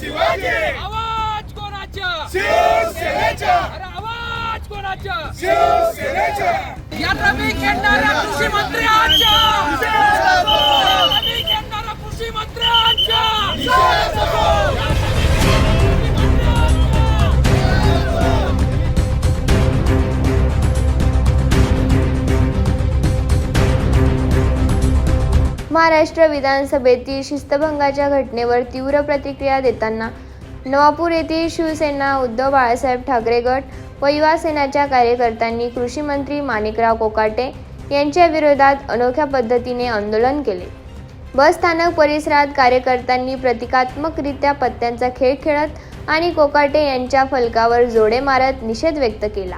शिवाजी! आवाज कोणाचा? शिवसेनेच्या अरे आवाज कोणाचा? शिवसेनेच्या या रवी खेळणाऱ्या कृषी मंत्र्यांच्या महाराष्ट्र विधानसभेतील शिस्तभंगाच्या घटनेवर तीव्र प्रतिक्रिया देताना नवापूर येथील शिवसेना उद्धव बाळासाहेब ठाकरे गट व युवा सेनाच्या कार्यकर्त्यांनी कृषी मंत्री माणिकराव कोकाटे यांच्या विरोधात अनोख्या पद्धतीने आंदोलन केले. बस स्थानक परिसरात कार्यकर्त्यांनी प्रतिकात्मकरित्या पत्त्यांचा खेळ खेळत आणि कोकाटे यांच्या फलकावर जोडे मारत निषेध व्यक्त केला.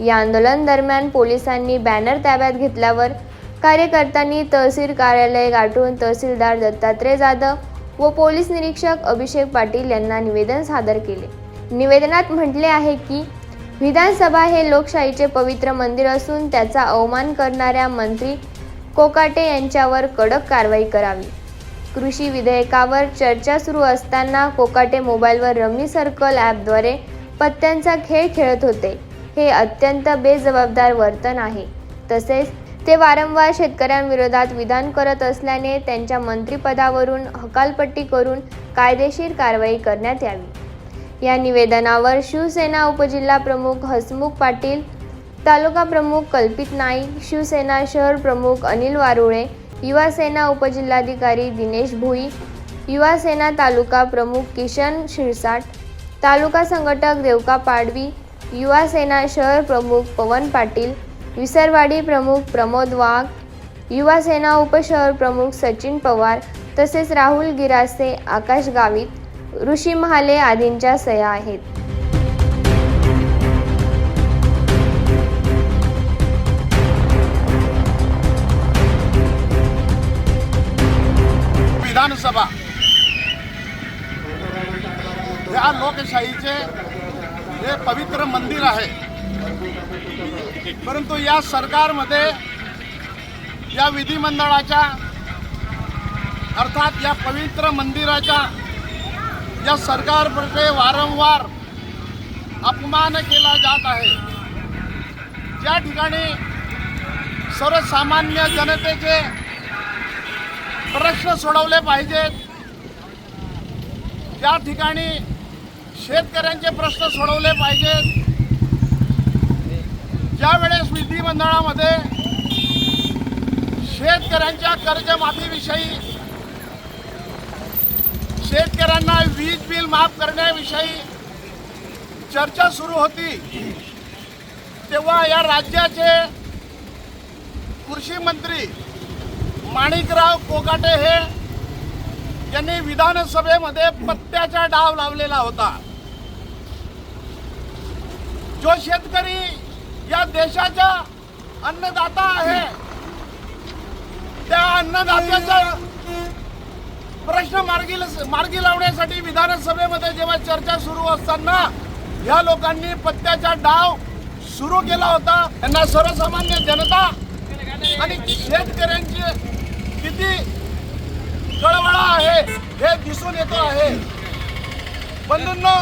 या आंदोलन दरम्यान पोलिसांनी बॅनर ताब्यात घेतल्यावर कार्यकर्त्यांनी तहसील कार्यालय गाठून तहसीलदार दत्तात्रय जाधव व पोलीस निरीक्षक अभिषेक पाटील यांना निवेदन सादर केले. निवेदनात म्हटले आहे की विधानसभा हे लोकशाहीचे पवित्र मंदिर असून त्याचा अवमान करणाऱ्या मंत्री कोकाटे यांच्यावर कडक कारवाई करावी. कृषी विधेयकावर चर्चा सुरू असताना कोकाटे मोबाईलवर रमी सर्कल ॲपद्वारे पत्त्यांचा खेळ खेळत होते. हे अत्यंत बेजबाबदार वर्तन आहे. तसेच ते वारंवार शेतकऱ्यांविरोधात विधान करत असल्याने त्यांच्या मंत्रिपदावरून हकालपट्टी करून कायदेशीर कारवाई करण्यात यावी. या निवेदनावर शिवसेना उपजिल्हा प्रमुख हसमुख पाटील तालुका प्रमुख कल्पित नाईक शिवसेना शहर प्रमुख अनिल वारुळे युवा सेना उपजिल्हाधिकारी दिनेश भुई युवा सेना तालुका प्रमुख किशन शिरसाट तालुका संघटक देवका पाडवी युवा सेना शहर प्रमुख पवन पाटील विसरवाडी प्रमुख प्रमोद वाघ युवा सेना उपशहर प्रमुख सचिन पवार तसेच राहुल गिरासे आकाश गावित ऋषी महाले आदींच्या सह्या आहेत. विधानसभा. या लोकशाहीचे हे पवित्र मंदिर आहे. परंतु या सरकारमध्ये या विधिमंडळाच्या अर्थात या पवित्र मंदिराच्या या सरकारकडे वारंवार अपमान केला जात आहे. ज्या ठिकाणी सर्वसामान्य जनतेचे प्रश्न सोडवले पाहिजेत त्या ठिकाणी शेतकऱ्यांचे प्रश्न सोडवले पाहिजेत. विधिमंडळामध्ये शेतकऱ्यांच्या कर्जमाफीविषयी शेतकऱ्यांना वीज बिल माफ करण्याविषयी चर्चा सुरू होती. तेव्हा या राज्याचे कृषी मंत्री माणिकराव कोकाटे हे यांनी विधानसभेमध्ये पत्त्याचा डाव लावलेला होता. जो शेतकरी या देशाचा अन्नदाता आहे. त्या अन्नदात्याचा प्रश्न मार्गी मार्गी लावण्यासाठी विधानसभेमध्ये जेव्हा चर्चा सुरू असताना या लोकांनी पत्त्याचा डाव सुरू केला होता. त्यांना सर्वसामान्य जनता आणि शेतकऱ्यांची किती कळवळा आहे हे दिसून येतो आहे. बंधूंना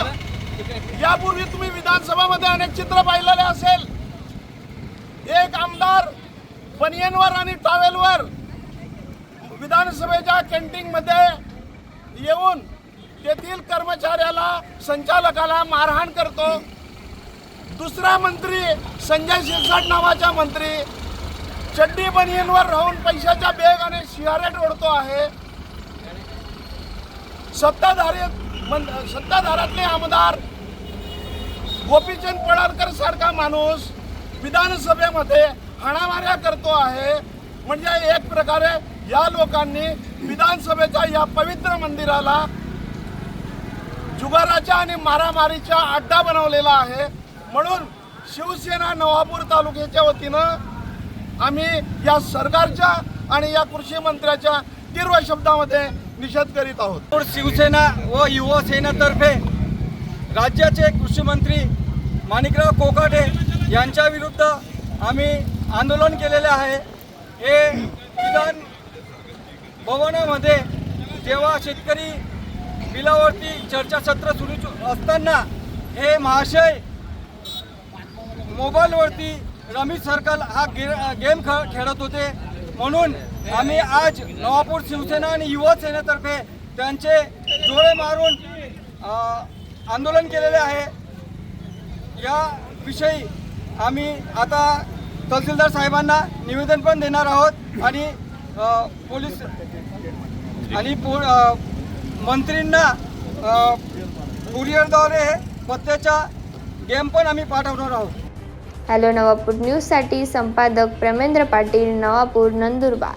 यापूर्वी तुम्ही विधानसभामध्ये अनेक चित्र पाहिलेले असेल. एक आमदार बनियनवर आणि टॉवेलवर विधानसभेच्या कॅन्टीनमध्ये येऊन तेथील कर्मचाऱ्याला संचालकाला मारहाण करतो. दुसरा मंत्री संजय शिरसाट नावाचा मंत्री चड्डी बनियनवर राहून पैशाच्या बेग आणि सिगारेट ओढतो आहे. सत्ताधारी सत्ताधारातले आमदार गोपीचंद पडळकर सारखा माणूस विधानसभेमध्ये हाणामाऱ्या करतो आहे. म्हणजे एक प्रकारे या लोकांनी विधानसभेच्या या पवित्र मंदिराला जुगाराच्या आणि मारामारीचा अड्डा बनवलेला आहे. म्हणून शिवसेना नवापूर तालुक्याच्या वतीनं आम्ही या सरकारच्या आणि या कृषी मंत्र्याच्या तीव्र शब्दामध्ये निषेध करीत आहोत. शिवसेना व युवा सेनेतर्फे राज्याचे कृषी मंत्री माणिकराव कोकाटे यांच्या विरुद्ध आम्ही आंदोलन केलेले आहे. हे विधान भवनामध्ये जेव्हा शेतकरी बिलावरती चर्चासत्र सुरू असताना हे महाशय मोबाईलवरती रमी सर्कल हा गे गेम खेळ खेळत होते. म्हणून आम्ही आज नवापूर शिवसेना आणि युवा सेनेतर्फे त्यांचे जोडे मारून आंदोलन केलेले आहे. या विषयी आम्ही आता तहसीलदार साहेबांना निवेदन पण देणार आहोत आणि पोलीस आणि पो मंत्रींना कुरिअरद्वारे पत्त्याच्या गेम पण आम्ही पाठवणार आहोत. हॅलो नवापूर न्यूजसाठी संपादक प्रमेंद्र पाटील नवापूर नंदुरबार.